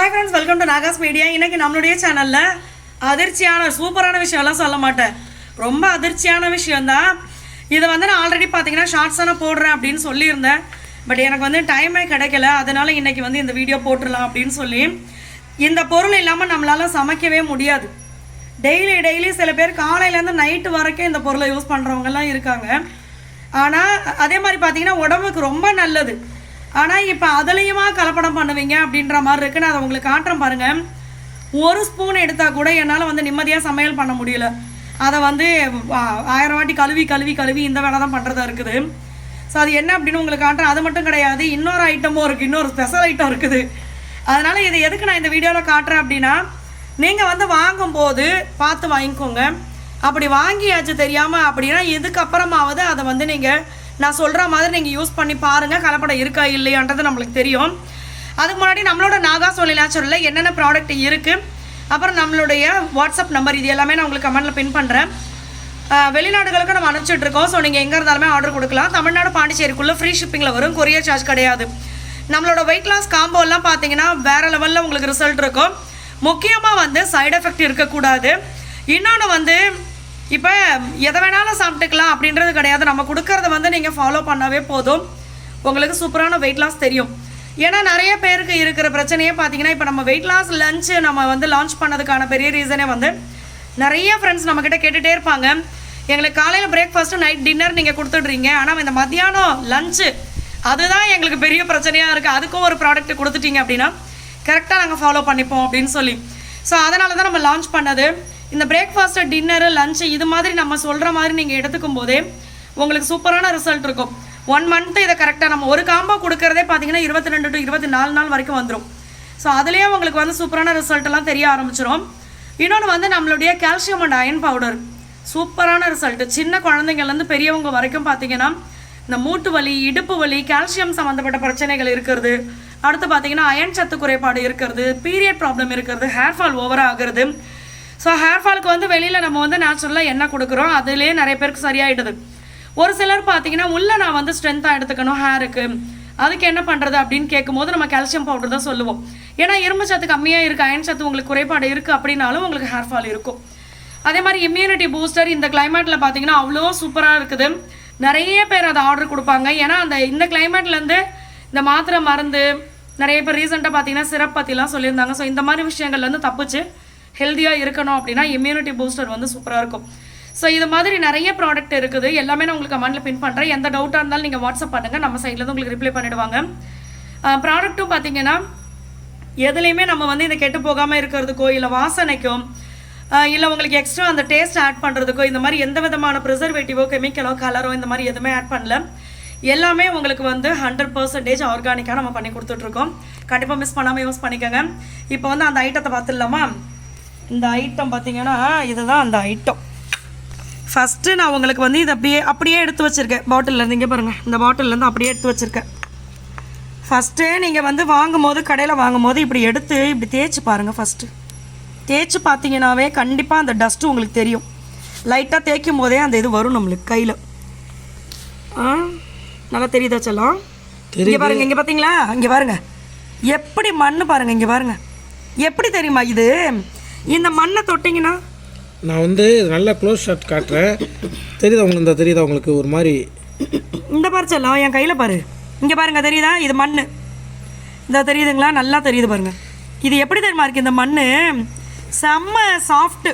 Hi friends welcome to Nagas media இன்னைக்கு நம்மளுடைய சேனலில் அதிர்ச்சியான சூப்பரான விஷயம்லாம் சொல்ல மாட்டேன். ரொம்ப அதிர்ச்சியான விஷயம்தான். இதை வந்து நான் ஆல்ரெடி பார்த்தீங்கன்னா ஷார்ட்ஸ் தானே போடுறேன் அப்படின்னு சொல்லியிருந்தேன். பட் எனக்கு வந்து டைமே கிடைக்கல. அதனால இன்னைக்கு வந்து இந்த வீடியோ போட்டுடலாம் அப்படின்னு சொல்லி இந்த பொருள் இல்லாமல் நம்மளால சமைக்கவே முடியாது. டெய்லி டெய்லி சில பேர் காலையிலேருந்து நைட்டு வரைக்கும் இந்த பொருளை யூஸ் பண்ணுறவங்கலாம் இருக்காங்க. ஆனால் அதே மாதிரி பார்த்தீங்கன்னா உடம்புக்கு ரொம்ப நல்லது. ஆனால் இப்போ அதுலேயுமா கலப்படம் பண்ணுவீங்க அப்படின்ற மாதிரி இருக்குது நான் அதை உங்களுக்கு காட்டுறேன் பாருங்கள் ஒரு ஸ்பூன் எடுத்தால் கூட என்னால் வந்து நிம்மதியாக சமையல் பண்ண முடியல. அதை வந்து ஆயிரம் வாட்டி கழுவி கழுவி கழுவி இந்த வேலை தான் பண்ணுறதா இருக்குது. ஸோ அது என்ன அப்படின்னு உங்களுக்கு காட்டுறேன். அது மட்டும் கிடையாது இன்னொரு ஐட்டமும் இருக்குது இன்னொரு ஸ்பெஷல் ஐட்டம் இருக்குது. அதனால் இது எதுக்கு நான் இந்த வீடியோவில் காட்டுறேன் அப்படின்னா நீங்கள் வந்து வாங்கும்போது பார்த்து வாங்கிக்கோங்க. அப்படி வாங்கியாச்சு தெரியாமல் அப்படின்னா இதுக்கப்புறமாவது அதை வந்து நீங்கள் நான் சொல்கிற மாதிரி நீங்கள் யூஸ் பண்ணி பாருங்கள் கலப்படம் இருக்கா இல்லையான்றது நம்மளுக்கு தெரியும். அதுக்கு முன்னாடி நம்மளோட நாகா சோலி நேச்சுரலில் என்னென்ன ப்ராடக்ட் இருக்குது அப்புறம் நம்மளுடைய வாட்ஸ்அப் நம்பர் இது எல்லாமே நான் உங்களுக்கு கமெண்ட்டில் பின் பண்ணுறேன் வெளிநாடுகளுக்கு நம்ம அனுப்பிச்சிட்ருக்கோம் ஸோ நீங்கள் எங்கே இருந்தாலுமே ஆர்டர் கொடுக்கலாம். தமிழ்நாடு பாண்டிச்சேரிக்குள்ளே ஃப்ரீ ஷிப்பிங்கில் வரும். கொரியர் சார்ஜ் கிடையாது. நம்மளோட வெயிட் லாஸ் காம்போலாம் பார்த்தீங்கன்னா வேறு லெவலில் உங்களுக்கு ரிசல்ட் இருக்கும். முக்கியமாக வந்து சைடு எஃபெக்ட் இருக்கக்கூடாது. இன்னொன்று வந்து இப்போ எதை வேணாலும் சாப்பிட்டுக்கலாம் அப்படின்றது கிடையாது. நம்ம கொடுக்கறத வந்து நீங்கள் ஃபாலோ பண்ணாவே போதும். உங்களுக்கு சூப்பரான வெயிட் லாஸ் தெரியும். ஏன்னா நிறைய பேருக்கு இருக்கிற பிரச்சனையே பார்த்தீங்கன்னா இப்போ நம்ம வெயிட் லாஸ் லஞ்சு நம்ம வந்து லான்ச் பண்ணதுக்கான பெரிய ரீசனே வந்து நிறைய ஃப்ரெண்ட்ஸ் நம்மக்கிட்ட கேட்டுகிட்டே இருப்பாங்க. எங்களுக்கு காலையில் பிரேக்ஃபாஸ்ட்டு நைட் டின்னர் நீங்கள் கொடுத்துட்றீங்க. ஆனால் இந்த மத்தியானம் லஞ்சு அதுதான் எங்களுக்கு பெரிய பிரச்சனையாக இருக்குது அதுக்கும் ஒரு ப்ராடக்ட் கொடுத்துட்டீங்க அப்படின்னா கரெக்டாக நாங்கள் ஃபாலோ பண்ணிப்போம் அப்படின்னு சொல்லி. ஸோ அதனால தான் நம்ம லான்ச் பண்ணது. இந்த பிரேக்ஃபாஸ்ட்டு டின்னரு லஞ்சு இது மாதிரி நம்ம சொல்கிற மாதிரி நீங்கள் எடுத்துக்கும் போதே உங்களுக்கு சூப்பரான ரிசல்ட் இருக்கும். ஒன் மந்த்து இதை கரெக்டாக நம்ம ஒரு காம்போ கொடுக்கறதே பார்த்தீங்கன்னா இருபத்தி ரெண்டு டு இருபத்தி நாலு நாள் வரைக்கும் வந்துடும் ஸோ அதுலேயே உங்களுக்கு வந்து சூப்பரான ரிசல்ட்டெல்லாம் தெரிய ஆரம்பிச்சிடும் இன்னொன்று வந்து நம்மளுடைய கால்சியம் அண்ட் அயன் பவுடர் சூப்பரான ரிசல்ட்டு சின்ன குழந்தைங்கள்லேருந்து பெரியவங்க வரைக்கும் பார்த்தீங்கன்னா இந்த மூட்டு வலி இடுப்பு வலி கால்சியம் சம்மந்தப்பட்ட பிரச்சனைகள் இருக்கிறது. அடுத்து பார்த்தீங்கன்னா அயன் சத்து குறைபாடு இருக்கிறது. பீரியட் ப்ராப்ளம் இருக்கிறது. ஹேர் ஃபால் ஓவர் ஆகிறது. ஸோ ஹேர் ஃபாலுக்கு வந்து வெளியில் நம்ம வந்து நேச்சுரலாக என்ன கொடுக்குறோம். அதுலேயே நிறைய பேருக்கு சரியாயிடுது. ஒரு சிலர் பார்த்தீங்கன்னா உள்ள நான் வந்து ஸ்ட்ரென்த்தாக எடுத்துக்கணும் ஹேருக்கு அதுக்கு என்ன பண்ணுறது அப்படின்னு கேட்கும்போது நம்ம கால்சியம் பவுடர் தான் சொல்லுவோம். ஏன்னா இரும்பு சத்து கம்மியாக இருக்குது அயன் சத்து உங்களுக்கு குறைபாடு இருக்குது அப்படின்னாலும் உங்களுக்கு ஹேர் ஃபால் இருக்கும். அதே மாதிரி இம்யூனிட்டி பூஸ்டர் இந்த கிளைமேட்டில் பார்த்தீங்கன்னா அவ்வளோ சூப்பராக இருக்குது. நிறைய பேர் அதை ஆர்டர் கொடுப்பாங்க. ஏன்னா அந்த இந்த கிளைமேட்லேருந்து இந்த மாத்திரை மருந்து நிறைய பேர் ரீசெண்டாக பார்த்தீங்கன்னா சிரப் பற்றிலாம் சொல்லியிருந்தாங்க. ஸோ இந்த மாதிரி விஷயங்கள்லேருந்து தப்பிச்சு ஹெல்த்தியாக இருக்கணும் அப்படின்னா இம்யூனிட்டி பூஸ்டர் வந்து சூப்பராக இருக்கும். ஸோ இது மாதிரி நிறைய ப்ராடக்ட் இருக்குது. எல்லாமே நான் உங்களுக்கு கமெண்ட்டில் பின் பண்ணுறேன் எந்த டவுட்டாக இருந்தாலும் நீங்கள் வாட்ஸ்அப் பண்ணுங்கள் நம்ம சைட்லேருந்து உங்களுக்கு ரிப்ளை பண்ணிடுவாங்க. ப்ராடக்ட்டும் பார்த்தீங்கன்னா எதுலேயுமே நம்ம வந்து இந்த கெட்டு போகாமல் இருக்கிறதுக்கோ இல்லை வாசனைக்கும் இல்லை உங்களுக்கு எக்ஸ்ட்ரா அந்த டேஸ்ட் ஆட் பண்ணுறதுக்கோ இந்த மாதிரி எந்த விதமான ப்ரிசர்வேட்டிவோ கெமிக்கலோ கலரோ இந்த மாதிரி எதுவுமே ஆட் பண்ணல. எல்லாமே உங்களுக்கு வந்து ஹண்ட்ரட் பர்சன்டேஜ் ஆர்கானிக்காக நம்ம பண்ணி கொடுத்துட்ருக்கோம் கண்டிப்பாக மிஸ் பண்ணாமல் யூஸ் பண்ணிக்கோங்க. இப்போ வந்து அந்த ஐட்டத்தை பார்த்துடலாமா? இந்த ஐட்டம் பார்த்தீங்கன்னா இதுதான் அந்த ஐட்டம் ஃபஸ்ட்டு நான் உங்களுக்கு வந்து இதை அப்படியே அப்படியே எடுத்து வச்சுருக்கேன். பாட்டிலேருந்து இங்கே பாருங்கள் இந்த பாட்டிலேருந்து அப்படியே எடுத்து வச்சுருக்கேன். ஃபஸ்ட்டே நீங்கள் வந்து வாங்கும் போது கடையில் வாங்கும் போது இப்படி எடுத்து இப்படி தேய்ச்சி பாருங்கள் ஃபஸ்ட்டு தேய்ச்சி பார்த்தீங்கன்னாவே கண்டிப்பாக அந்த டஸ்ட்டு உங்களுக்கு தெரியும். லைட்டாக தேய்க்கும் போதே அந்த இது வரும் நம்மளுக்கு கையில். ஆ? நல்லா தெரியுதா செல்லம்? இங்கே பாருங்க இங்கே பார்த்தீங்களா இங்கே பாருங்க. எப்படி மண் பாருங்க இங்கே பாருங்க. எப்படி தெரியுமா இது? இந்த மண்ணை தொட்டிங்கன்னா? நான் வந்து நல்லா க்ளோஸ் ஷாட் காட்டுறேன். தெரியுதா உங்களுக்கு? இந்த தெரியுதா உங்களுக்கு? ஒரு மாதிரி. இந்த பாரு செல்லம் என் கையில் பாரு. இங்கே பாருங்க தெரியுதா? இது மண் இந்த தெரியுதுங்களா? நல்லா தெரியுது பாருங்க. இது எப்படி தெரியுமா இருக்கு? இந்த மண் செம்ம சாஃப்ட்டு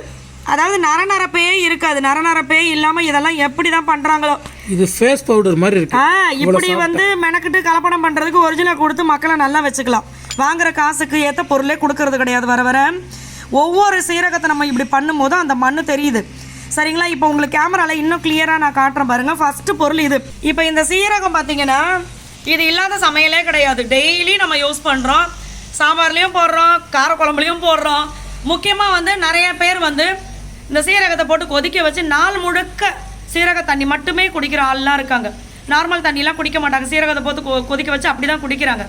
அதாவது நர நரப்பே இருக்காது. நர நரப்பே இல்லாமல் இதெல்லாம் எப்படி தான் பண்ணுறாங்களோ இது ஃபேஸ் பவுடர் மாதிரி இருக்கு. ஆ இப்படி வந்து மெனக்கிட்டு கலப்படம் பண்ணுறதுக்கு ஒரிஜினல் கொடுத்து மக்களை நல்லா வச்சுக்கலாம். வாங்குற காசுக்கு ஏற்ற பொருளே கொடுக்கறது கிடையாது. வர வர ஒவ்வொரு சீரகத்தை நம்ம இப்படி பண்ணும்போது அந்த மண் தெரியுது. சரிங்களா? இப்போ உங்களுக்கு கேமராவில் இன்னும் கிளியராக நான் காட்டுறேன் பாருங்க. ஃபஸ்ட்டு பொருள் இது. இப்போ இந்த சீரகம் பார்த்தீங்கன்னா இது இல்லாத சமையலே கிடையாது. டெய்லி நம்ம யூஸ் பண்ணுறோம் சாம்பார்லேயும் போடுறோம் காரக்குழம்புலையும் போடுறோம். முக்கியமாக வந்து நிறைய பேர் வந்து இந்த சீரகத்தை போட்டு கொதிக்க வச்சு நாள் முழுக்க சீரக தண்ணி மட்டுமே குடிக்கிற ஆள்லாம் இருக்காங்க. நார்மல் தண்ணிலாம் குடிக்க மாட்டாங்க. சீரகத்தை போட்டு கொ- கொதிக்க வச்சு அப்படி தான் குடிக்கிறாங்க.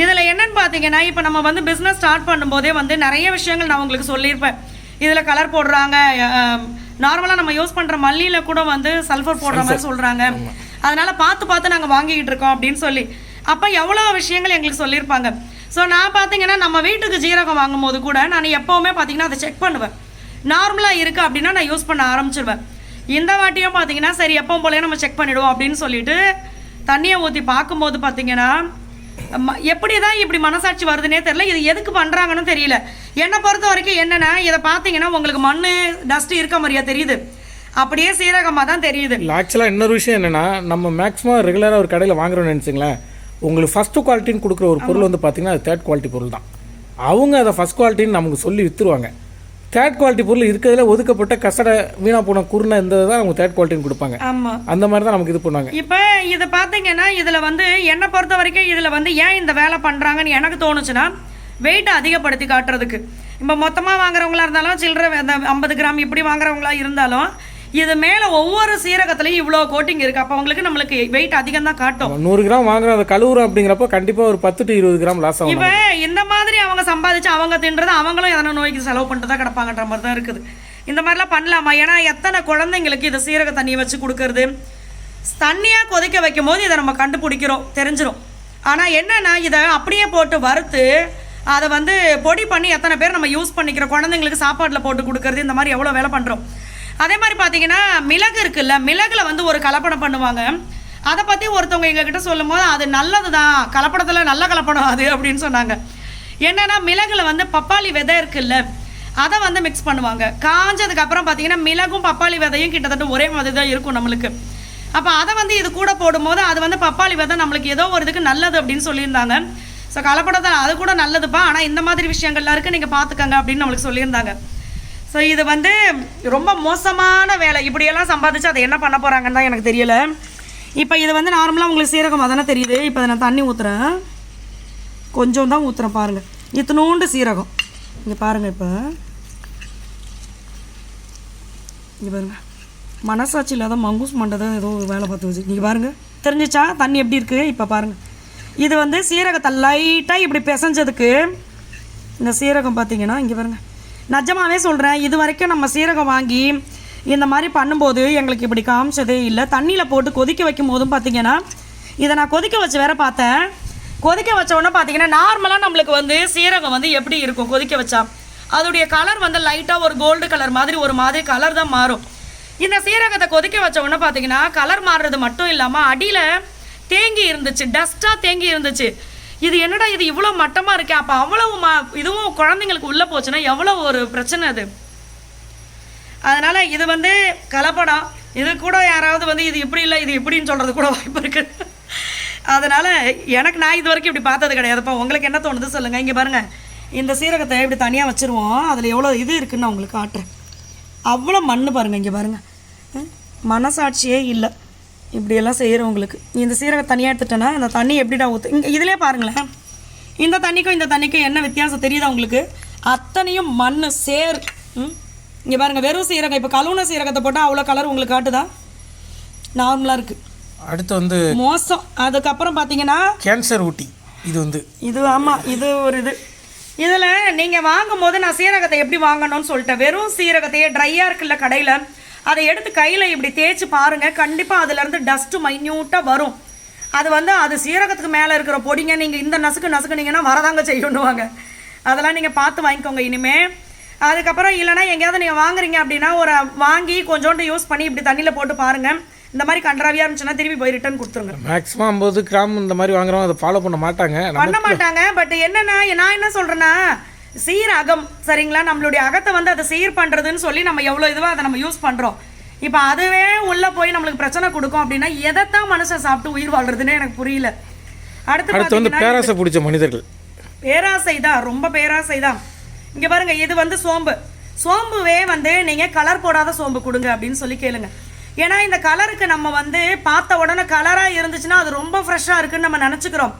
இதில் என்னன்னு பார்த்தீங்கன்னா இப்போ நம்ம வந்து பிஸ்னஸ் ஸ்டார்ட் பண்ணும்போதே வந்து நிறைய விஷயங்கள் நான் உங்களுக்கு சொல்லியிருப்பேன். இதில் கலர் போடுறாங்க நார்மலாக நம்ம யூஸ் பண்ணுற மல்லியில் கூட வந்து சல்ஃபர் போடுற மாதிரி சொல்கிறாங்க அதனால் பார்த்து பார்த்து நாங்கள் வாங்கிக்கிட்டு இருக்கோம் அப்படின்னு சொல்லி. அப்போ எவ்வளோ விஷயங்கள் எங்களுக்கு சொல்லியிருப்பாங்க. ஸோ நான் பார்த்தீங்கன்னா நம்ம வீட்டுக்கு ஜீரகம் வாங்கும்போது கூட நான் எப்போவுமே பார்த்தீங்கன்னா அதை செக் பண்ணுவேன். நார்மலாக இருக்குது அப்படின்னா நான் யூஸ் பண்ண ஆரம்பிச்சிருவேன். இந்த வாட்டியும் பார்த்தீங்கன்னா சரி எப்பவும் போலயே நம்ம செக் பண்ணிடுவோம் அப்படின்னு சொல்லிட்டு தண்ணியை ஊற்றி பார்க்கும்போது பார்த்தீங்கன்னா எப்படி தான் இப்படி மனசாட்சி வருதுன்னே தெரியல. இது எதுக்கு பண்ணுறாங்கன்னு தெரியல. என்னை பொறுத்த வரைக்கும் என்னென்னா இதை பார்த்தீங்கன்னா உங்களுக்கு மண் டஸ்ட் இருக்க மாதிரியா தெரியுது. அப்படியே சீரகமாக தான் தெரியுது. இல்லை ஆக்சுவலாக இன்னொரு விஷயம் என்னென்னா நம்ம மேக்ஸிமம் ரெகுலராக ஒரு கடையில் வாங்குறோம்னு நினச்சிங்களேன். உங்களுக்கு ஃபஸ்ட்டு குவாலிட்டின்னு கொடுக்குற ஒரு பொருள் வந்து பார்த்தீங்கன்னா அது தேர்ட் குவாலிட்டி பொருள் தான். அவங்க அதை ஃபஸ்ட் குவாலிட்டின்னு நமக்கு சொல்லி விற்றுருவாங்க தேர்ட் குவாலிட்டி பொருள் இருக்கிறதுல ஒதுக்கப்பட்ட கசடை வீணாக போன குருணை இந்த தான் அவங்க தேர்ட் குவாலிட்டின்னு கொடுப்பாங்க. ஆமாம் அந்த மாதிரி தான் நமக்கு இது பண்ணுவாங்க. இப்போ இது பார்த்தீங்கன்னா இதில் வந்து என்னை பொறுத்த வரைக்கும் இதில் வந்து ஏன் இந்த வேலை பண்ணுறாங்கன்னு எனக்கு தோணுச்சுன்னா வெயிட்டை அதிகப்படுத்தி காட்டுறதுக்கு. இப்போ மொத்தமாக வாங்குறவங்களா இருந்தாலும் சில்லறை அந்த ஐம்பது கிராம் இப்படி வாங்குறவங்களா இருந்தாலும் இது மேலே ஒவ்வொரு சீரகத்துலையும் இவ்வளோ கோட்டிங் இருக்குது அப்போ அவங்களுக்கு நம்மளுக்கு வெயிட் அதிகம் தான் காட்டும். நூறு கிராம் வாங்குறோம் அதை கழுவுறோம் அப்படிங்கிறப்ப கண்டிப்பாக ஒரு பத்து டு இருபது கிராம் லாஸ் ஆகும் இப்போ இந்த மாதிரி அவங்க சம்பாதிச்சு அவங்க தின்றது அவங்களும் எதனா நோய்க்கு செலவு பண்ணிட்டு தான் கிடப்பாங்கன்ற மாதிரி தான் இருக்குது. இந்த மாதிரிலாம் பண்ணலாமா? ஏன்னா எத்தனை குழந்தைங்களுக்கு இது சீரக தண்ணியை வச்சு கொடுக்கறது? தண்ணியாக கொதிக்க வைக்கும் போது இதை நம்ம கண்டுபிடிக்கிறோம் தெரிஞ்சிரும். ஆனால் என்னன்னா இதை அப்படியே போட்டு வறுத்து அதை வந்து பொடி பண்ணி எத்தனை பேர் நம்ம யூஸ் பண்ணிக்கிறோம் குழந்தைங்களுக்கு சாப்பாட்டில் போட்டு கொடுக்கறது இந்த மாதிரி எவ்வளோ வேலை பண்ணுறோம் அதே மாதிரி பார்த்தீங்கன்னா மிளகு இருக்குல்ல மிளகில் வந்து ஒரு கலப்படம் பண்ணுவாங்க. அதை பற்றி ஒருத்தவங்க எங்ககிட்ட சொல்லும் போது அது நல்லது தான் கலப்படத்தில் நல்ல கலப்படம் அது அப்படின்னு சொன்னாங்க. என்னென்னா மிளகில் வந்து பப்பாளி விதை இருக்குல்ல அதை வந்து மிக்ஸ் பண்ணுவாங்க. காஞ்சதுக்கப்புறம் பார்த்தீங்கன்னா மிளகும் பப்பாளி விதையும் கிட்டத்தட்ட ஒரே மாதிரி தான் இருக்கும் நம்மளுக்கு. அப்போ அதை வந்து இது கூட போடும்போது அது வந்து பப்பாளி விதை நம்மளுக்கு ஏதோ ஒரு இதுக்கு நல்லது அப்படின்னு சொல்லியிருந்தாங்க. ஸோ கலப்படத்தில் அது கூட நல்லதுப்பா ஆனால் இந்த மாதிரி விஷயங்கள்லாம் இருக்குது நீங்கள் பார்த்துக்கங்க அப்படின்னு நம்மளுக்கு சொல்லியிருந்தாங்க. ஸோ இது வந்து ரொம்ப மோசமான வேலை. இப்படியெல்லாம் சம்பாதிச்சு அதை என்ன பண்ண போகிறாங்கன்னு தான் எனக்கு தெரியலை. இப்போ இது வந்து நார்மலாக உங்களுக்கு சீரகம் தானே தெரியுது? இப்போ நான் தண்ணி ஊற்றுறேன் கொஞ்சம் தான் ஊற்றுறேன் பாருங்கள் இத்தினூண்டு சீரகம். இங்கே பாருங்கள் இப்போ. இங்கே பாருங்கள் மனசாட்சி இல்லாத மங்கூஸ் மண்டதை ஏதோ ஒரு வேலை பார்த்து வச்சு. இங்கே பாருங்கள் தெரிஞ்சிச்சா? தண்ணி எப்படி இருக்குது இப்போ பாருங்கள் இது வந்து சீரகத்தை லைட்டாக இப்படி பிசைஞ்சதுக்கு இந்த சீரகம் பார்த்தீங்கன்னா இங்கே பாருங்கள் நிஜமாவே சொல்கிறேன் இது வரைக்கும் நம்ம சீரகம் வாங்கி இந்த மாதிரி பண்ணும்போது எங்களுக்கு இப்படி காமிச்சதே இல்லை. தண்ணியில் போட்டு கொதிக்க வைக்கும் போதும் பார்த்தீங்கன்னா இதை நான் கொதிக்க வச்சு வேற பார்த்தேன். கொதிக்க வச்ச உடனே பார்த்தீங்கன்னா நார்மலாக நம்மளுக்கு வந்து சீரகம் வந்து எப்படி இருக்கும் கொதிக்க வச்சா? அதோடைய கலர் வந்து லைட்டாக ஒரு கோல்டு கலர் மாதிரி ஒரு மாதிரி கலர் தான் மாறும். இந்த சீரகத்தை கொதிக்க வச்ச உடனே பார்த்தீங்கன்னா கலர் மாறுறது மட்டும் இல்லாமல் அடியில் தேங்கி இருந்துச்சு டஸ்ட்டாக தேங்கி இருந்துச்சு. இது என்னடா இது இவ்வளோ மட்டமாக இருக்கே? அப்போ அவ்வளவு ம இதுவும் குழந்தைங்களுக்கு உள்ளே போச்சுன்னா எவ்வளோ ஒரு பிரச்சனை அது? அதனால் இது வந்து கலப்படம். இது கூட யாராவது வந்து இது இப்படி இல்லை இது இப்படின்னு சொல்கிறது கூட வாய்ப்பு இருக்குது அதனால் எனக்கு நான் இது வரைக்கும் இப்படி பார்த்தது கிடையாதுப்பா உங்களுக்கு என்ன தோணுது சொல்லுங்கள் இங்கே பாருங்கள் இந்த சீரகத்தை இப்படி தனியாக வச்சுருவோம். அதில் எவ்வளோ இது இருக்குன்னு நான் உங்களுக்கு காட்டுறேன். அவ்வளோ மண் பாருங்கள் இங்கே பாருங்கள் ம், மனசாட்சியே இல்லை. இப்படியெல்லாம் செய்கிறவங்களுக்கு இந்த சீரகம் தனியாக எடுத்துட்டேன்னா இந்த தண்ணி எப்படிடா ஊற்று இங்கே இதிலே பாருங்களேன். இந்த தண்ணிக்கும் இந்த தண்ணிக்கும் என்ன வித்தியாசம் தெரியுதா உங்களுக்கு? அத்தனையும் மண் சேர் இங்கே பாருங்கள் வெறும் சீரகம். இப்போ கழுவுன சீரகத்தை போட்டால் அவ்வளோ கலர் உங்களுக்கு காட்டுதா? நார்மலாக இருக்குது அடுத்து வந்து மோசம். அதுக்கப்புறம் பார்த்தீங்கன்னா கேன்சர் ஊட்டி. இது வந்து இது ஆமாம் இது ஒரு இது. இதில் நீங்கள் வாங்கும்போது நான் சீரகத்தை எப்படி வாங்கணும்னு சொல்லிட்டேன். வெறும் சீரகத்தையே ட்ரையாக இருக்குல்ல கடையில். அதை எடுத்து கையில் இப்படி தேய்ச்சி பாருங்கள் கண்டிப்பாக அதுலேருந்து டஸ்ட்டு மைன்யூட்டாக வரும். அது வந்து அது சீரகத்துக்கு மேலே இருக்கிற பொடிங்க நீங்கள் இந்த நசுக்கு நசுக்குனீங்கன்னா வரதாங்க செய்யணுவாங்க அதெல்லாம் நீங்கள் பார்த்து வாங்கிக்கோங்க இனிமே. அதுக்கப்புறம் இல்லைன்னா எங்கேயாவது நீங்கள் வாங்குறீங்க அப்படின்னா ஒரு வாங்கி கொஞ்சோண்டு யூஸ் பண்ணி இப்படி தண்ணியில் போட்டு பாருங்கள் இந்த மாதிரி கன்றாவியாக இருந்துச்சுன்னா திருப்பி போய் ரிட்டர்ன் கொடுத்துருங்க. மேக்ஸிமம் ஐம்பது கிராம் இந்த மாதிரி வாங்குறோம் அதை ஃபாலோ பண்ண மாட்டாங்க. பண்ண மாட்டாங்க. பட் என்னன்னா நான் என்ன சொல்றேன்னா சீர் அகம் சரிங்களா? நம்மளுடைய அகத்தை வந்து அதை சீர் பண்றதுன்னு சொல்லி நம்ம எவ்வளோ இதுவோ அதை நம்ம யூஸ் பண்றோம். இப்போ அதுவே உள்ள போய் நம்மளுக்கு பிரச்சனை கொடுக்கும் அப்படின்னா எதைத்தான் மனுஷன் சாப்பிட்டு உயிர் வாழ்றதுன்னு எனக்கு புரியல. அடுத்து வந்து பேராசை பிடிச்ச மனிதர்கள். பேராசை தான் ரொம்ப பேராசை தான். இங்க பாருங்க இது வந்து சோம்பு. சோம்புவே வந்து நீங்க கலர் போடாத சோம்பு கொடுங்க அப்படின்னு சொல்லி கேளுங்க. ஏன்னா இந்த கலருக்கு நம்ம வந்து பார்த்த உடனே கலரா இருந்துச்சுன்னா அது ரொம்ப ஃப்ரெஷ்ஷா இருக்குன்னு நம்ம நினைச்சுக்கிறோம்.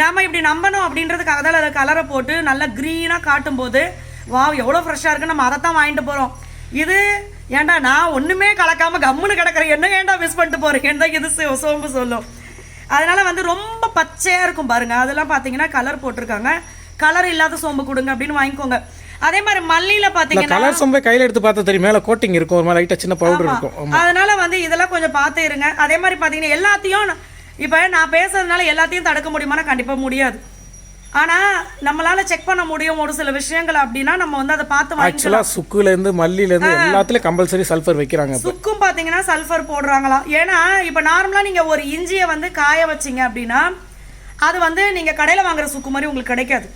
நாம இப்படி நம்பணும் அப்படின்றதுக்காக தான் அதை கலரை போட்டு நல்லா க்ரீனாக காட்டும்போது வாவ் எவ்வளோ ஃப்ரெஷ்ஷாக இருக்குன்னு நம்ம அதை தான் வாங்கிட்டு போகிறோம் இது ஏன்டா நான் ஒன்றுமே கலக்காம கம்முன்னு கிடக்குறேன். என்ன ஏன்டா மிஸ் பண்ணிட்டு போகிறீங்கன்னு தான் இது சோம்பு சொல்லும். அதனால வந்து ரொம்ப பச்சையாக இருக்கும் பாருங்க. அதெல்லாம் பார்த்தீங்கன்னா கலர் போட்டிருக்காங்க. கலர் இல்லாத சோம்பு கொடுங்க அப்படின்னு வாங்கிக்கோங்க. அதே மாதிரி மல்லியில் பார்த்தீங்கன்னா கலர் சொம்பை கையில் எடுத்து பார்த்தா தெரியும். மேலே கோட்டிங் இருக்கும். ஒரு மாதிரி லைட்டாக சின்ன பவுடர் இருக்கும். அதனால வந்து இதெல்லாம் கொஞ்சம் பார்த்து இருங்க. அதே மாதிரி பார்த்தீங்கன்னா எல்லாத்தையும் இப்போ நான் பேசுறதுனால எல்லாத்தையும் தடுக்க முடியுமானா கண்டிப்பாக முடியாது. ஆனால் நம்மளால் செக் பண்ண முடியும் ஒரு சில விஷயங்கள் அப்படின்னா நம்ம வந்து அதை பார்த்து ஆக்சுவலாக சுக்குலேருந்து மல்லிலேருந்து எல்லாத்துலேயும் கம்பல்சரி சல்ஃபர் வைக்கிறாங்க சுக்கும் பார்த்தீங்கன்னா சல்ஃபர் போடுறாங்களாம் ஏன்னா இப்போ நார்மலாக நீங்கள் ஒரு இஞ்சியை வந்து காய வச்சீங்க அப்படின்னா அது வந்து நீங்கள் கடையில் வாங்குற சுக்கு மாதிரி உங்களுக்கு கிடைக்காது.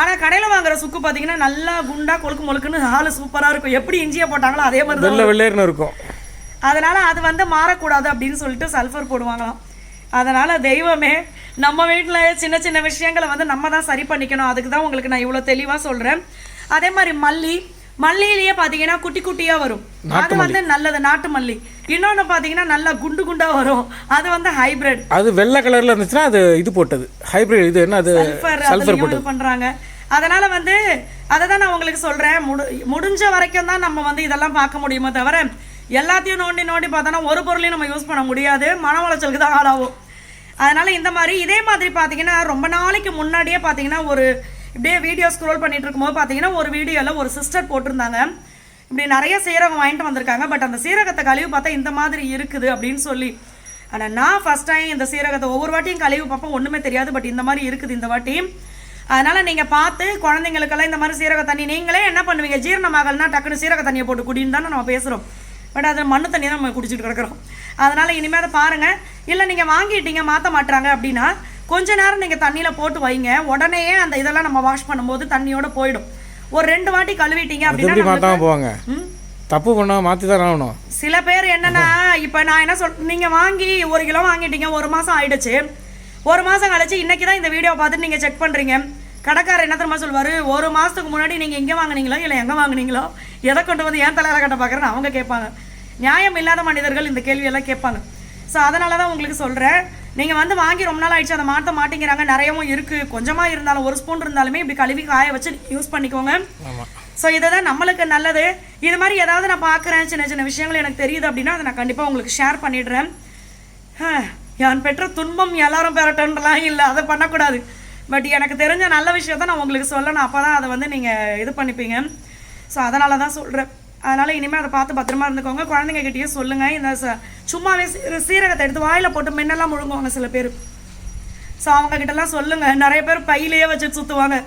ஆனால் கடையில் வாங்குற சுக்கு பார்த்தீங்கன்னா நல்லா குண்டா கொழுக்கு மொழுக்குன்னு ஆள் சூப்பராக இருக்கும். எப்படி இஞ்சியை போட்டாங்களோ அதே மாதிரி வெள்ளை வெள்ளேர்னு இருக்கும். அதனால அது வந்து மாறக்கூடாது அப்படின்னு சொல்லிட்டு சல்ஃபர் போடுவாங்களாம். அதனால தெய்வமே நம்ம வீட்டில் சின்ன சின்ன விஷயங்களை வந்து நம்ம தான் சரி பண்ணிக்கணும். அதுக்கு தான் உங்களுக்கு நான் இவ்வளோ தெளிவாக சொல்கிறேன் அதே மாதிரி மல்லி மல்லியிலேயே பார்த்தீங்கன்னா குட்டி குட்டியாக வரும். அது வந்து நல்லது நாட்டு மல்லி. இன்னொன்று பார்த்தீங்கன்னா நல்லா குண்டு குண்டா வரும். அது வந்து ஹைபிரிட் அது வெள்ளை கலரில் இருந்துச்சுன்னா அது இது போட்டது. ஹைப்ரிட் இது என்ன அது சல்ஃபர் பண்றாங்க. அதனால வந்து அதை தான் நான் உங்களுக்கு சொல்றேன். முடி முடிஞ்ச வரைக்கும் தான் நம்ம வந்து இதெல்லாம் பார்க்க முடியுமே தவிர எல்லாத்தையும் நோண்டி நோண்டி பார்த்தோன்னா ஒரு பொருளையும் நம்ம யூஸ் பண்ண முடியாது. மன உளைச்சலுக்கு தான் ஆளாகும் அதனால் இந்த மாதிரி இதே மாதிரி பார்த்தீங்கன்னா ரொம்ப நாளைக்கு முன்னாடியே பார்த்தீங்கன்னா ஒரு இப்படியே வீடியோ ஸ்க்ரோல் பண்ணிட்டு இருக்கும்போது பார்த்தீங்கன்னா ஒரு வீடியோவில் ஒரு சிஸ்டர் போட்டிருந்தாங்க. இப்படி நிறைய சீரகம் வாங்கிட்டு வந்திருக்காங்க. பட் அந்த சீரகத்தை கழிவு பார்த்தா இந்த மாதிரி இருக்குது அப்படின்னு சொல்லி. ஆனால் நான் ஃபர்ஸ்ட் டைம் இந்த சீரகத்தை ஒவ்வொரு வாட்டியும் கழிவு பார்ப்போம் ஒன்றுமே தெரியாது பட் இந்த மாதிரி இருக்குது இந்த வாட்டி. அதனால் நீங்கள் பார்த்து குழந்தைங்களுக்கெல்லாம் இந்த மாதிரி சீரக தண்ணி நீங்களே என்ன பண்ணுவீங்க? ஜீரணமாகலனா டக்குன்னு சீரக தண்ணியை போட்டு குடின்னு தானே நம்ம பேசுகிறோம் பட் அது மண்ணு தண்ணி தான் நம்ம குடிச்சிட்டு கிடக்குறோம். அதனால இனிமேல் அதை பாருங்கள் இல்லை நீங்கள் வாங்கிட்டீங்க மாற்ற மாட்டுறாங்க அப்படின்னா கொஞ்ச நேரம் நீங்கள் தண்ணியில் போட்டு வைங்க. உடனேயே அந்த இதெல்லாம் நம்ம வாஷ் பண்ணும்போது தண்ணியோட போயிடும். ஒரு ரெண்டு வாட்டி கழுவிட்டீங்க அப்படின்னா போவாங்க? தப்பு பண்ணால் மாற்றி தான் ஆகணும். சில பேர் என்னன்னா இப்போ நான் என்ன சொல் நீங்க வாங்கி ஒரு கிலோ வாங்கிட்டீங்க ஒரு மாசம் ஆயிடுச்சு. ஒரு மாசம் கழிச்சு இன்னைக்கு தான் இந்த வீடியோ பார்த்துட்டு நீங்க செக் பண்றீங்க. கடைக்காரர் என்ன தெரியுமா சொல்வாரு? ஒரு மாசத்துக்கு முன்னாடி நீங்க இங்க வாங்குனீங்களோ இல்லை எங்க வாங்குனீங்களோ எதை கொண்டு வந்து ஏன் தலையில கட்ட பார்க்குறேன்னு அவங்க கேட்பாங்க. நியாயம் இல்லாத மனிதர்கள் இந்த கேள்வியெல்லாம் கேட்பாங்க. ஸோ அதனால தான் உங்களுக்கு சொல்கிறேன் நீங்கள் வந்து வாங்கி ரொம்ப நாள் ஆயிடுச்சு அதை மாற்ற மாட்டேங்கிறாங்க நிறையவும் இருக்குது கொஞ்சமாக இருந்தாலும் ஒரு ஸ்பூன் இருந்தாலுமே இப்படி கழுவி காய வச்சு யூஸ் பண்ணிக்கோங்க. ஸோ இதுதான் நம்மளுக்கு நல்லது. இது மாதிரி ஏதாவது நான் பார்க்குறேன் சின்ன சின்ன விஷயங்கள் எனக்கு தெரியுது அப்படின்னா அதை நான் கண்டிப்பாக உங்களுக்கு ஷேர் பண்ணிடுறேன். யான் பெற்ற துன்பம் எல்லாரும் பெறட்டன்றலாம் இல்லை அதை பண்ணக்கூடாது. பட் எனக்கு தெரிஞ்ச நல்ல விஷயத்த நான் உங்களுக்கு சொல்லணும். அப்போ தான் அதை வந்து நீங்கள் இது பண்ணிப்பீங்க. ஸோ அதனால தான் சொல்கிறேன் அதனால் இனிமேல் அதை பார்த்து பத்திரமா இருந்துக்கோங்க. குழந்தைங்க கிட்டேயே சொல்லுங்கள் இந்த ச- சும்மாவே சீரகத்தை எடுத்து வாயில் போட்டு மென்னெல்லாம் முழுங்குவாங்க சில பேர். ஸோ அவங்க கிட்டலாம் சொல்லுங்க. நிறைய பேர் பையிலேயே வச்சு சுற்றுவாங்க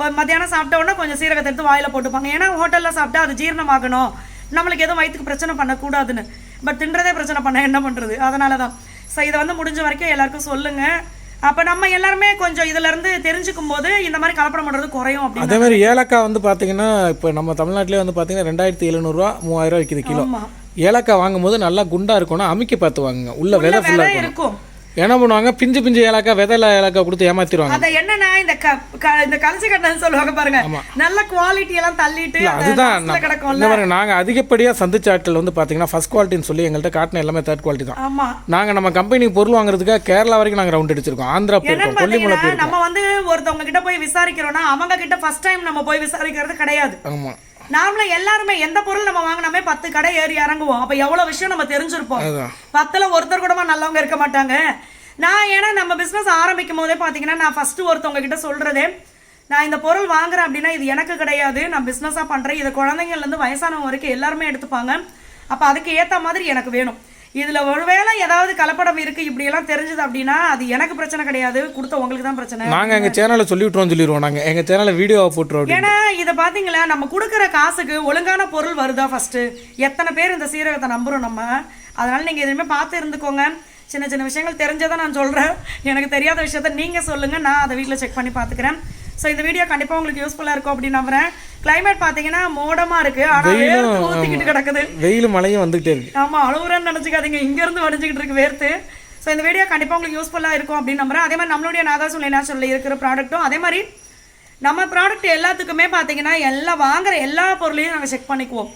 ஒரு மத்தியானம் சாப்பிட்ட உடனே கொஞ்சம் சீரகத்தை எடுத்து வாயில் போட்டுப்பாங்க. ஏன்னா ஹோட்டலில் சாப்பிட்டா அது ஜீரணமாகணும். நம்மளுக்கு எதுவும் வயிற்றுக்கு பிரச்சனை பண்ணக்கூடாதுன்னு. பட் தின்றதே பிரச்சனை பண்ண என்ன பண்ணுறது அதனால தான் ஸோ இதை வந்து முடிஞ்ச வரைக்கும் எல்லாருக்கும் சொல்லுங்கள் அப்போ நம்ம எல்லாருமே கொஞ்சம் இதுல இருந்து தெரிஞ்சுக்கும் போது இந்த மாதிரி கலப்படம் பண்ணுறது குறையும் அதே மாதிரி ஏலக்காய் வந்து பார்த்தீங்கன்னா இப்போ நம்ம தமிழ்நாட்டிலே வந்து பார்த்தீங்கன்னா ரெண்டாயிரத்தி எழுநூறுவா மூவாயிரம் விற்கிது கிலோ. ஏலக்காய் வாங்கும்போது நல்லா குண்டா இருக்கணும் அமுக்கி பார்த்து வாங்குங்க உள்ள விதை ஃபுல்லாக இருக்கும். என்ன பண்ணுவாங்க? பிஞ்சு பிஞ்சு ஏலக்காய் விதையில ஏலக்காய் கொடுத்து ஏமாத்திடுவாங்க. அதை என்னன்னா இந்த இந்த கலசி கட்டன்னு சொல்லுவாங்க பாருங்க. நல்ல குவாலிட்டி எல்லாம் தள்ளிட்டு அதுதான் மாதிரி நாங்கள் அதிகப்படியாக சந்திச்ச ஆட்கள் வந்து பார்த்தீங்கன்னா ஃபர்ஸ்ட் குவாலிட்டின்னு சொல்லி எங்கள்கிட்ட காட்டின எல்லாமே தேர்ட் குவாலிட்டி தான். ஆமா. நாங்கள் நம்ம கம்பெனி பொருள் வாங்குறதுக்காக கேரளா வரைக்கும் நாங்கள் ரவுண்ட் அடிச்சிருக்கோம். ஆந்திரா போயிருக்கோம் கொல்லிமலை பாத்தீங்கன்னா நம்ம வந்து ஒருத்தவங்க கிட்ட போய் விசாரிக்கிறோம்னா அவங்க கிட்ட ஃபர்ஸ்ட் டைம் நம்ம போய் விசாரிக்கிறது கிடையாது. ஆமாம் நார்மலா எல்லாருமே எந்த பொருள் நம்ம வாங்கினாமே பத்து கடை ஏறி இறங்குவோம். அப்ப எவ்வளவு விஷயம் நம்ம தெரிஞ்சிருப்போம். பத்துல ஒருத்தர் கூடமா நல்லவங்க இருக்க மாட்டாங்க. நான் ஏன்னா நம்ம பிசினஸ் ஆரம்பிக்கும் போதே பாத்தீங்கன்னா நான் ஃபர்ஸ்ட் ஒருத்தவங்க கிட்ட சொல்றதே நான் இந்த பொருள் வாங்குறேன் அப்படின்னா இது எனக்கு கிடையாது. நான் பிசினஸா பண்றேன். இது குழந்தைங்கள்ல இருந்து வயசானவங்க வரைக்கும் எல்லாருமே எடுத்துப்பாங்க. அப்ப அதுக்கு ஏத்த மாதிரி எனக்கு வேணும். இதுல ஒருவேளை ஏதாவது கலப்படம் இருக்கு இப்படி எல்லாம் தெரிஞ்சது அப்படின்னா அது எனக்கு பிரச்சனை கிடையாது. கொடுத்த உங்களுக்கு தான் பிரச்சனை. நாங்கள் எங்கள் சேனலில் சொல்லி விட்ருவோம் சொல்லிடுவோம் நாங்கள் எங்கள் சேனலில் வீடியோவை போட்டுருவோம். ஏன்னா இதை பாத்தீங்களா நம்ம கொடுக்குற காசுக்கு ஒழுங்கான பொருள் வருதா ஃபர்ஸ்ட் எத்தனை பேர் இந்த சீரகத்தை நம்புறோம் நம்ம? அதனால நீங்க எதுவுமே பார்த்து இருந்துக்கோங்க. சின்ன சின்ன விஷயங்கள் தெரிஞ்சதை நான் சொல்றேன். எனக்கு தெரியாத விஷயத்த நீங்க சொல்லுங்க. நான் அதை வீட்டில் செக் பண்ணி பார்த்துக்கிறேன். ஸோ இந்த வீடியோ கண்டிப்பா உங்களுக்கு யூஸ்ஃபுல்லா இருக்கும் அப்படின்னு நம்புறேன். கிளைமேட் பாத்தீங்கன்னா மோடமா இருக்கு. ஆனா வேர்த்து ஊத்திக்கிட்டு கிடக்குது. வெயில் மழையும் வந்துகிட்டே இருக்கு. ஆமா அழுகுறேன்னு நினச்சிக்காதீங்க. இங்கேருந்து வடிஞ்சிக்கிட்டு இருக்கு வேர்த்து. ஸோ இந்த வீடியோ கண்டிப்பாக உங்களுக்கு யூஸ்ஃபுல்லாக இருக்கும் அப்படின்னு நம்புறேன். அதே மாதிரி நம்மளுடைய நாதா சொல்லி நேச்சுரலில் இருக்கிற ப்ராடக்ட்டும் அதே மாதிரி நம்ம ப்ராடக்ட் எல்லாத்துக்குமே பார்த்தீங்கன்னா எல்லாம் வாங்குற எல்லா பொருளையும் நாங்கள் செக் பண்ணிக்குவோம்.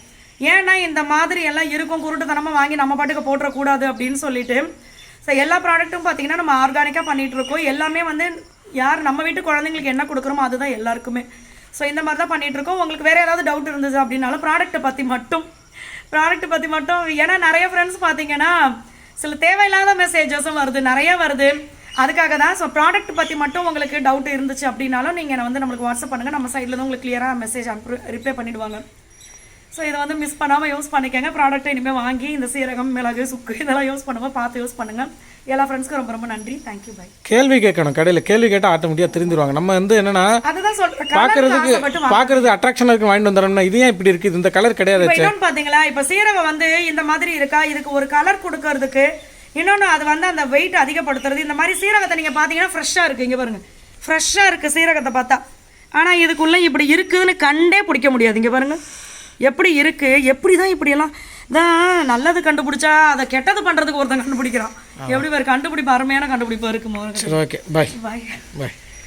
ஏன்னா இந்த மாதிரி எல்லாம் இருக்கும் குருட்டுத்தனமாக வாங்கி நம்ம பாட்டுக்கு போட்டுறக்கூடாது அப்படின்னு சொல்லிட்டு. ஸோ எல்லா ப்ராடக்ட்டும் பார்த்தீங்கன்னா நம்ம ஆர்கானிக்காக பண்ணிட்டு இருக்கோம். எல்லாமே வந்து யார் நம்ம வீட்டு குழந்தைங்களுக்கு என்ன கொடுக்குறோமோ அதுதான் எல்லாருக்குமே. ஸோ இந்த மாதிரி தான் பண்ணிகிட்ருக்கோம் உங்களுக்கு வேறு ஏதாவது டவுட் இருந்தது அப்படின்னாலும் ப்ராடக்ட்டை பற்றி மட்டும் ப்ராடக்ட்டை பற்றி மட்டும் ஏன்னா நிறைய ஃப்ரெண்ட்ஸ் பார்த்தீங்கன்னா சில தேவையில்லாத மெசேஜஸும் வருது நிறைய வருது. அதுக்காக தான் ஸோ ப்ராடக்ட் பற்றி மட்டும் உங்களுக்கு டவுட் இருந்துச்சு அப்படின்னாலும் நீங்கள் வந்து நம்மளுக்கு வாட்ஸ்அப் பண்ணுங்கள் நம்ம சைடில் தான் உங்களுக்கு கிளியராக மெசேஜ் அனுப்பி ரிப்ளை பண்ணிடுவாங்க. ஸோ இதை வந்து மிஸ் பண்ணாமல் யூஸ் பண்ணிக்கங்க. ப்ராடக்ட்டை இனிமேல் வாங்கி இந்த சீரகம் மிளகு சுக்கு இதெல்லாம் யூஸ் பண்ணும்போது பார்த்து யூஸ் பண்ணுங்கள் எல்லா ஃப்ரெண்ட்ஸ்க்கும் ரொம்ப ரொம்ப நன்றி. தேங்க்யூ பை கேள்வி கேட்கணும். கடையில் கேள்வி கேட்டால் ஆட்டோமேட்டிக்காக தெரிஞ்சிருவாங்க நம்ம வந்து என்னன்னா அதுதான் சொல்கிறேன் பார்க்கறதுக்கு பார்க்கறது அட்ராக்ஷனாக இருக்கு வாங்கிட்டு வந்துடணும்னா இது ஏன் இப்படி இருக்குது இந்த கலர் கிடையாது இன்னொன்று பார்த்தீங்களா இப்போ சீரகம் வந்து இந்த மாதிரி இருக்கா? இதுக்கு ஒரு கலர் கொடுக்கறதுக்கு. இன்னொன்று அது வந்து அந்த வெயிட் அதிகப்படுத்துறது. இந்த மாதிரி சீரகத்தை நீங்கள் பார்த்தீங்கன்னா ஃப்ரெஷ்ஷாக இருக்குது இங்கே பாருங்க. ஃப்ரெஷ்ஷாக இருக்குது சீரகத்தை பார்த்தா. ஆனால் இதுக்குள்ளே இப்படி இருக்குதுன்னு கண்டே பிடிக்க முடியாது. இங்கே பாருங்க. எப்படி இருக்குது எப்படி தான் இப்படியெல்லாம்? தான் நல்லது கண்டுபிடிச்சா அதை கெட்டது பண்ணுறதுக்கு ஒருத்தன் கண்டுபிடிக்கிறான். எப்படி பாரு கண்டுபிடிப்பு அருமையான கண்டுபிடிப்பு இருக்குமோ சரி ஓகே பாய் பாய் பாய்